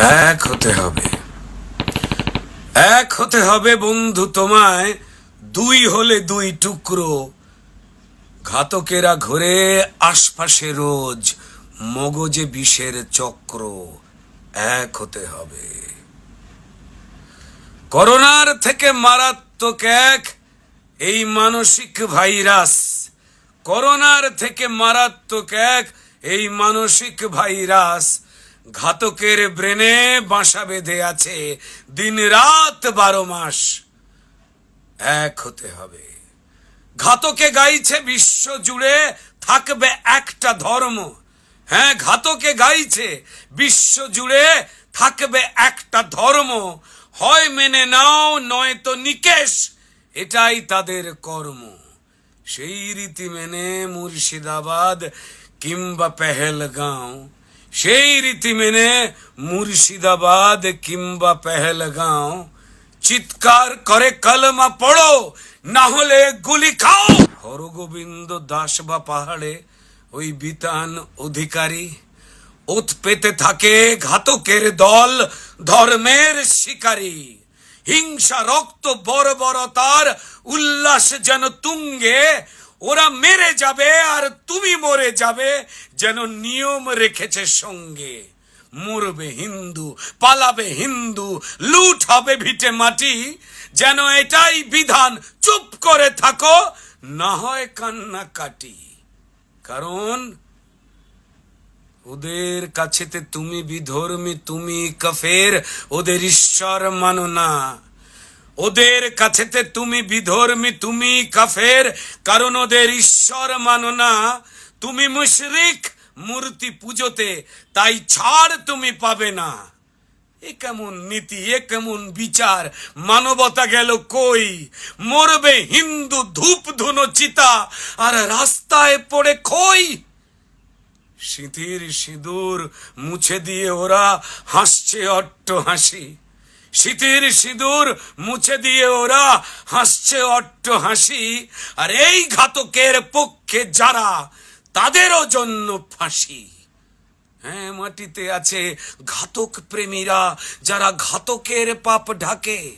এক হতে হবে। এক হতে হবে বন্ধু তোমায়, দুই হলে দুই টুকরো। ঘাতকেরা ঘুরে আশপাশে রোজ, মগজে বিষের চক্র। এক হতে হবে। করোনার থেকে মারাত্মক এক, এই মানসিক ভাইরাস। করোনার থেকে মারাত্মক এক, এই মানসিক ভাইরাস। ঘাতকের ব্রেনে বাসা বেঁধে আছে। দিন রাত বারো মাস এক হতে হবে। ঘাতকে গাইছে বিশ্ব জুড়ে থাকবে একটা ধর্ম। হ্যাঁ ঘাতকে গাইছে বিশ্ব জুড়ে থাকবে একটা ধর্ম। হয় মেনে নাও নয়তো নিকেশ, এটাই তাদের কর্ম। সেই রীতি মেনে মুর্শিদাবাদ কিংবা পেহেলগাঁও সেই রীতি মেনে মুর্শিদাবাদ কিংবা পেহেলগাঁও, চিৎকার করে কলমা পড়ো, না হলে গুলি খাও। হরগোবিন্দ দাস বা পাহাড়ে ওই বিতান অধিকারী, ওত পেতে থাকে ঘাতকের দল, ধর্মের শিকারী। হিংসা, রক্ত, বর্বরতার উল্লাস যেন তুঙ্গে ওরা মেরে যাবে আর তুমি মরে যাবে যেন নিয়ম রেখেছে সঙ্গে। মরবে হিন্দু, পালাবে হিন্দু, লুট হবে ভিটে মাটি। যেন এটাই বিধান, চুপ করে থাকো, না হয় কান্না কাটি কারণ ওদের কাছেতে তুমি বিধর্মী, তুমি কফের, ওদের ঈশ্বর মানো না। ওদের কাছেতে তুমি বিধর্মী, তুমি কাফের, কারণ ওদের ঈশ্বর মানো না। তুমি মুশরিক মূর্তি পুজোতে, তাই ছাড় তুমি পাবে না। এ কেমন নীতি, এ কেমন বিচার, মানবতা গেল কই? মরবে হিন্দু ধূপ ধুনো চিতা, আর রাস্তায় পড়ে খই। সিঁথির সিঁদুর মুছে দিয়ে ওরা হাসছে অট্ট হাসি শীতের সিঁদুর মুছে দিয়ে ওরা হাসছে অট্ট হাসি। আর এই ঘাতকের পক্ষে যারা, তাদেরও জন্য ফাঁসি। হ্যাঁ মাটিতে আছে ঘাতক প্রেমীরা যারা ঘাতকের পাপ ঢাকে।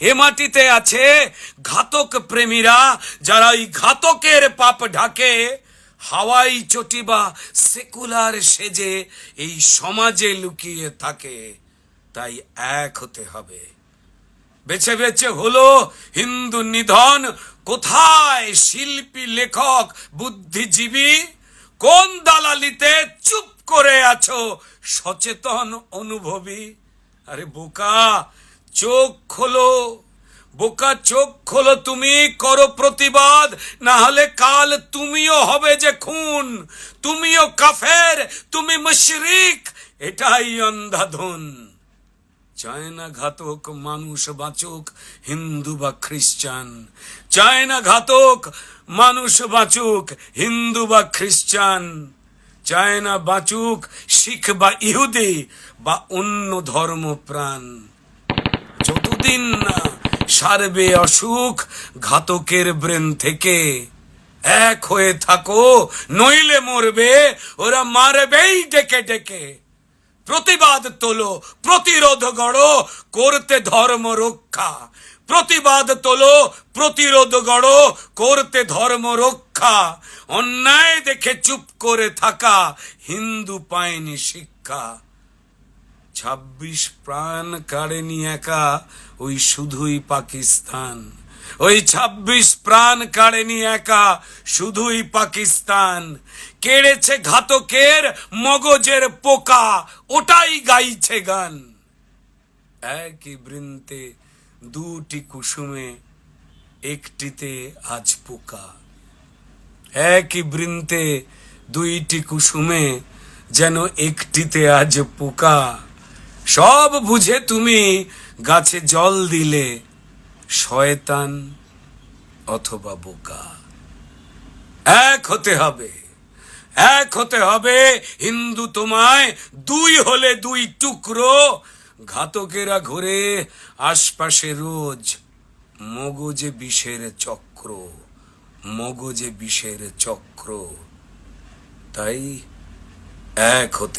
এ মাটিতে আছে ঘাতক প্রেমীরা যারা ওই ঘাতকের পাপ ঢাকে। হাওয়াই চটিবা সেকুলার সেজে এই সমাজে লুকিয়ে থাকে। তাই এক হতে হবে। বেছে বেছে হলো হিন্দু নিধন, কোথায় শিল্পী, লেখক, বুদ্ধিজীবী? কোন দালালিতে চুপ করে আছো, সচেতন অনুভবী? আরে বোকা, চোখ খোলো। বোকা, চোখ খোলো তুমি, করো প্রতিবাদ না হলে কাল তুমিও হবে যে খুন। তুমিও কাফের, তুমি মুশরিক, এটাই অন্ধাধন। চায় না ঘাতক মানুষ বাঁচুক, হিন্দু বা খ্রিস্টান চায় না ঘাতক মানুষ বাঁচুক, হিন্দু বা খ্রিস্টান চায় না বাঁচুক, শিখ বা ইহুদি বা অন্য ধর্ম প্রাণ যতদিন না সারবে অসুখ ঘাতকের ব্রেন থেকে, এক হয়ে থাকো, নইলে মরবে, ওরা মারবেই ডেকে ডেকে। প্রতিবাদ তোলো, প্রতিরোধ গড়ো, করতে ধর্ম রক্ষা। প্রতিবাদ তোলো, প্রতিরোধ গড়ো, করতে ধর্ম রক্ষা। অন্যায় দেখে চুপ করে থাকা, হিন্দু পায়নি শিক্ষা। ছাব্বিশ প্রাণ কাড়েনি একা, ওই শুধুই পাকিস্তান। ওই ছাব্বিশ প্রাণ কাড়েনি একা শুধুই পাকিস্তান। কেড়েছে ঘাতকের মগজের পোকা, ওটাই গাইছে গান। একই বৃন্তে দুটি কুসুমে, একটিতে আজ পোকা। একই বৃন্তে দুইটি কুসুমে, যেন একটিতে আজ পোকা। সব বুঝে তুমি গাছে জল দিলে শয়তান অথবা বোকা। এক হতে হবে, এক হতে হবে, হিন্দু তোমায় দুই হলে দুই টুকরো, ঘাতকেরা ঘুরে আশপাশে রোজ মগজে বিষের চক্র, মগজে বিষের চক্র। তাই এক হতে